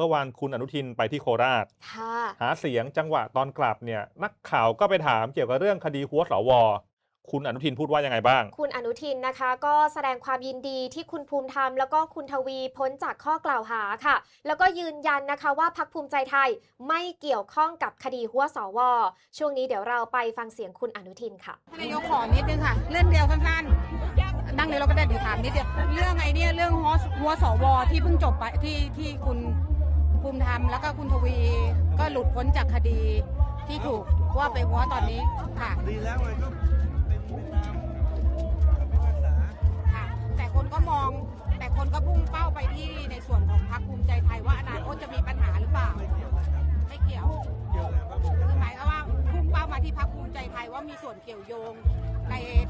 มื่อวานคุณอนุทินไปที่โคราชค่ะหาเสียงจังหวะตอนกลับเนี่ย นักข่าวก็ไปถามเกี่ยวกับเรื่องคดีหัวสวคุณอนุทินพูดว่ายังไงบ้าง คุณอนุทินนะคะ ก็แสดงความยินดีที่คุณภูมิธรรมแล้วก็คุณทวีพ้นจากข้อกล่าวหาค่ะ แล้วก็ยืนยันนะคะว่าพักภูมิใจไทยไม่เกี่ยวข้องกับคดีหัวสว ช่วงนี้เดี๋ยวเราไปฟังเสียงคุณอนุทินค่ะท่านนายกขอนิดนึงค่ะ เรื่องเดียวสั้นๆนั่งเลยเราก็ได้เดี๋ยวถามนิดเดียวเรื่องไอ้เนี่ยเรื่องหัวหัวสวที่เพิ่งจบไปที่ที่คุณ ภูมิธรรมแล้วก็คุณทวีก็หลุดพ้นจากคดีที่ถูกว่าไปหัวตอนนี้ค่ะดีแล้วไงก็เป็นไปตามคำพิพากษาค่ะ แต่คนก็มองแต่คนก็พุ่งเป้าไปที่ในส่วนของพรรคภูมิใจไทยว่าอนาคตจะมีปัญหาหรือเปล่า ไม่เกี่ยวนะครับไม่เกี่ยว เกี่ยวอะไรบ้างคือหมายความว่าพุ่งเป้ามาที่พรรคภูมิใจไทยว่ามีส่วนเกี่ยวโยงในต่อไปใน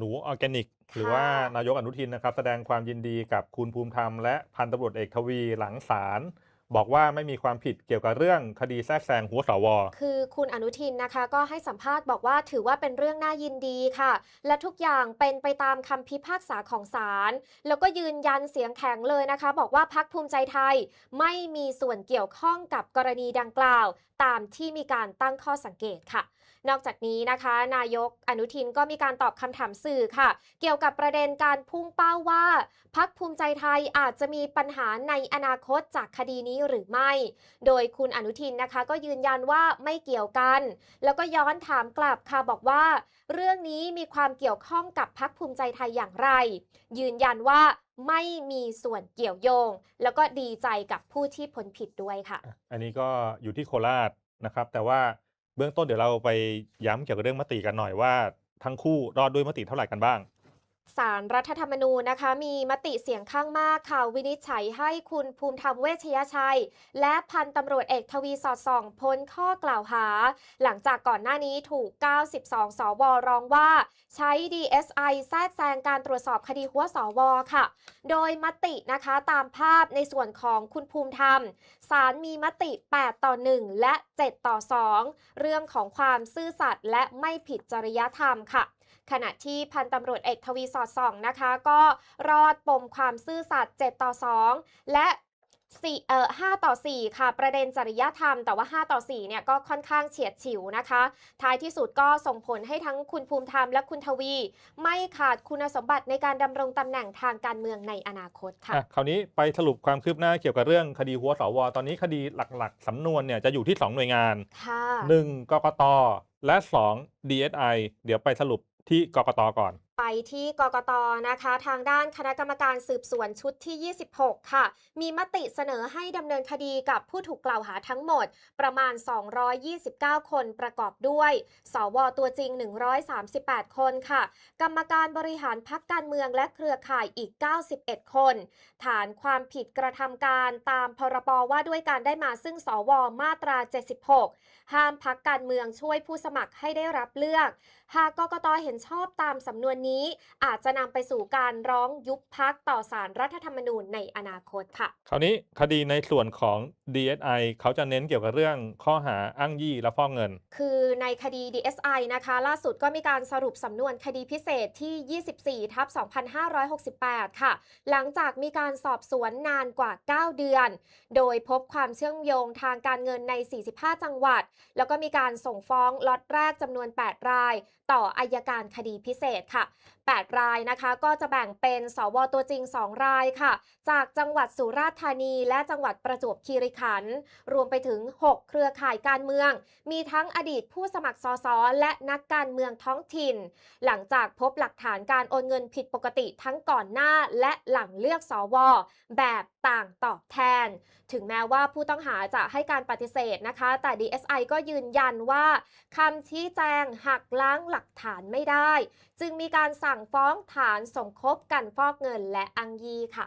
หนูออร์แกนิก หรือว่านายกอนุทินนะครับ แสดงความยินดีกับคุณภูมิธรรมและพันตำรวจเอกทวีหลังศาล บอกว่าไม่มีความผิดเกี่ยวกับเรื่องคดีแทรกแซงหัวสว คือคุณอนุทินนะคะ ก็ให้สัมภาษณ์บอกว่าถือว่าเป็นเรื่องน่ายินดีค่ะ และทุกอย่างเป็นไปตามคำพิพากษาของศาลแล้วก็ยืนยันเสียงแข็งเลยนะคะ บอกว่าพักภูมิใจไทย ไม่มีส่วนเกี่ยวข้องกับกรณีดังกล่าว ตามที่มีการตั้งข้อสังเกตค่ะ นอกจากนี้นะคะ นายกอนุทินก็มีการตอบคำถามสื่อค่ะ เกี่ยวกับประเด็นการพุ่งเป้าว่าพักภูมิใจไทยอาจจะมีปัญหาในอนาคตจากคดีนี้หรือไม่ โดยคุณอนุทินนะคะก็ยืนยันว่าไม่เกี่ยวกัน แล้วก็ย้อนถามกลับค่ะบอกว่า เรื่องนี้มีความเกี่ยวข้องกับพักภูมิใจไทยอย่างไร ยืนยันว่าไม่มีส่วนเกี่ยวโยง แล้วก็ดีใจกับผู้ที่พ้นผิดด้วยค่ะ อันนี้ก็อยู่ที่โคราชนะครับ แต่ว่าเบื้องต้นเดี๋ยวเราไปย้ำเกี่ยวกับเรื่องมติกันหน่อยว่า ทั้งคู่รอดด้วยมติเท่าไหร่กันบ้าง สารรัฐธรรมนูญนะคะ มีมติเสียงข้างมากค่ะวินิจฉัยให้คุณภูมิธรรมเวชยชัย และพันตำรวจเอกทวีสอดส่องพ้นข้อกล่าวหา หลังจากก่อนหน้านี้ถูก 92 สวร้องว่า ใช้ DSI แทรกแซงการตรวจสอบคดีหัวสวค่ะ โดยมตินะคะตามภาพในส่วนของคุณภูมิธรรมศาลมีมติ 8 ต่อ 1 และ 7 ต่อ 2 เรื่องของความซื่อสัตย์และไม่ผิดจริยธรรมค่ะ ขณะที่พันตำรวจเอกทวีสอดส่องนะคะ ก็รอดปมความซื่อสัตย์7ต่อ 2 และ4เอ่อ5ต่อ4ค่ะ ประเด็นจริยธรรม แต่ว่า5ต่อ4เนี่ยก็ค่อนข้างเฉียดฉิวนะคะ ท้ายที่สุดก็ส่งผลให้ทั้งคุณภูมิธรรมและคุณทวี ไม่ขาดคุณสมบัติในการดำรงตำแหน่งทางการเมืองในอนาคตค่ะอะ คราวนี้ไปสรุปความคืบหน้าเกี่ยวกับเรื่องคดีหัวสวตอนนี้คดีหลักๆสำนวนเนี่ยจะอยู่ที่ 2 หน่วยงานค่ะ1กกตและ 2 DSI เดี๋ยวไปสรุป ที่กกตก่อน ที่กกตนะคะ ทางด้านคณะกรรมการสืบสวนชุดที่ 26 ค่ะ มีมติเสนอให้ดำเนินคดีกับผู้ถูกกล่าวหาทั้งหมด ประมาณ 229 คนประกอบด้วย สวตัวจริง 138 คนค่ะ กรรมการบริหารพักการเมืองและเครือข่ายอีก 91 คน ฐานความผิดกระทำการตามพรบว่าด้วยการได้มาซึ่งสวมาตรา 76 ห้ามพักการเมืองช่วยผู้สมัครให้ได้รับเลือก หากกกตเห็นชอบตามสำนวนนี้อาจจะนำไปสู่การร้องยุบพักต่อสารรัฐธรรมนูญในอนาคตค่ะ คราวนี้คดีในส่วนของ DSI เขาจะเน้นเกี่ยวกับเรื่องข้อหาอ้างยี่และฟอกเงิน คือในคดี DSI นะคะ ล่าสุดก็มีการสรุปสำนวนคดีพิเศษที่ 24ทับ2568 ค่ะ หลังจากมีการสอบสวนนานกว่า 9 เดือน โดยพบความเชื่อมโยงทางการเงินใน 45 จังหวัด แล้วก็มีการส่งฟ้องล็อตแรกจำนวน 8 ราย ต่ออายการคดีพิเศษค่ะ8 รายนะคะ ก็จะแบ่งเป็นสวตัวจริง 2 รายค่ะ จากจังหวัดสุราษฎร์ธานีและจังหวัดประจวบคีรีขันธ์รวมไปถึง 6 เครือข่ายการเมือง มีทั้งอดีตผู้สมัครสสและนักการเมืองท้องถิ่น หลังจากพบหลักฐานการโอนเงินผิดปกติทั้งก่อนหน้าและหลังเลือกสวแบบต่างตอบแทน ถึงแม้ว่าผู้ต้องหาจะให้การปฏิเสธนะคะ แต่ DSI ก็ยืนยันว่าคำชี้แจงหักล้างหลักฐานไม่ได้ จึงมีการสั่งฟ้องฐานสมคบกันฟอกเงินและอังยีค่ะ